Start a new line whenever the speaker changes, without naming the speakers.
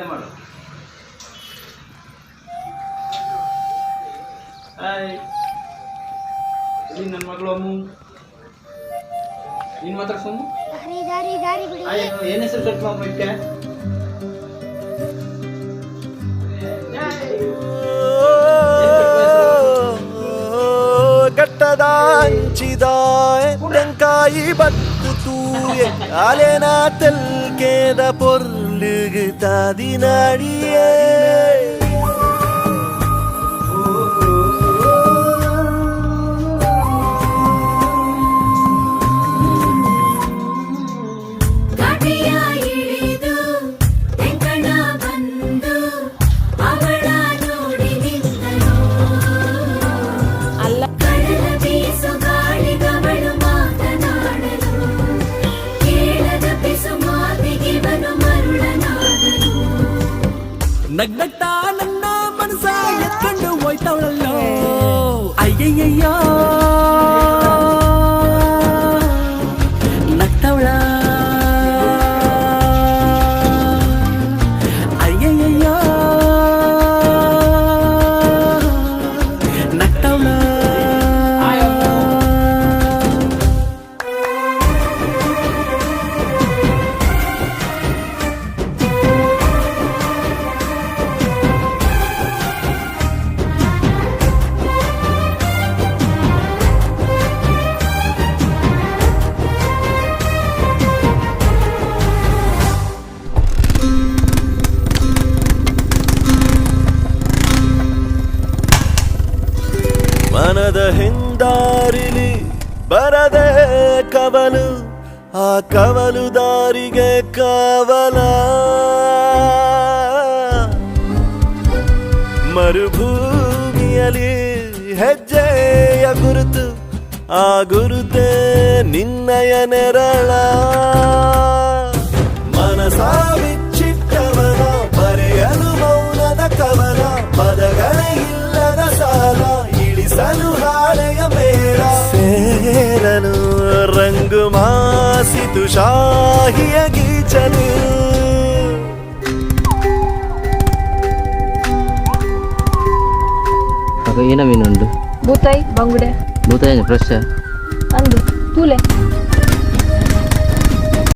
ಬಟ್ಟೆ ಮಾಡು. ಹಾಯ್ ಇಲ್ಲಿ ನನ್ನ ಮಗಳು ಅಮ್ಮು. ನೀನು ಮಾತ್ರ ಸುಮ್ಮು?
ದಾರಿ ದಾರಿ ದಾರಿ ಬಿಡಿ.
ಹಾಯ್ ಏನು ಹೆಸರು ಕಟ್ ಅಮ್ಮ ಇದಕ್ಕೆ
ಗಟ್ಟದ ಹಂಚಿದ ತೆಂಕಾಯಿ ಬತ್ತು ತೂಯೆ ಅಲೆನ ತೆಲ್ಕೇದ
அழுகு தாதி நாடியே
ನಗ್ನಗ್ತ ನನ್ನ ಮನಸ ಎತ್ಕೊಂಡು ಹೋಯ್ತವಳಲ್ಲೋ ಅಯ್ಯಯ್ಯಯ್ಯೋ
ಮನದ ಹಿಂದಾರಿಲಿ ಬರದೆ ಕವಲು, ಆ ಕವಲು ದಾರಿಗೆ ಕವಲ. ಮರುಭೂಮಿಯಲ್ಲಿ ಹೆಜ್ಜೆಯ ಗುರುತು, ಆ ಗುರುತೆ ನಿನ್ನಯ ನೆರಳ. ಶಾಹಿಯ ಗೀಚಲು
ಏನ ಮೀನು ಉಂಟು.
ಬೂತಾಯಿ ಬಂಗುಡೆ.
ಬೂತಾಯಿ ಫ್ರೆಶ್
ಅಂದು ತೂಲೆ.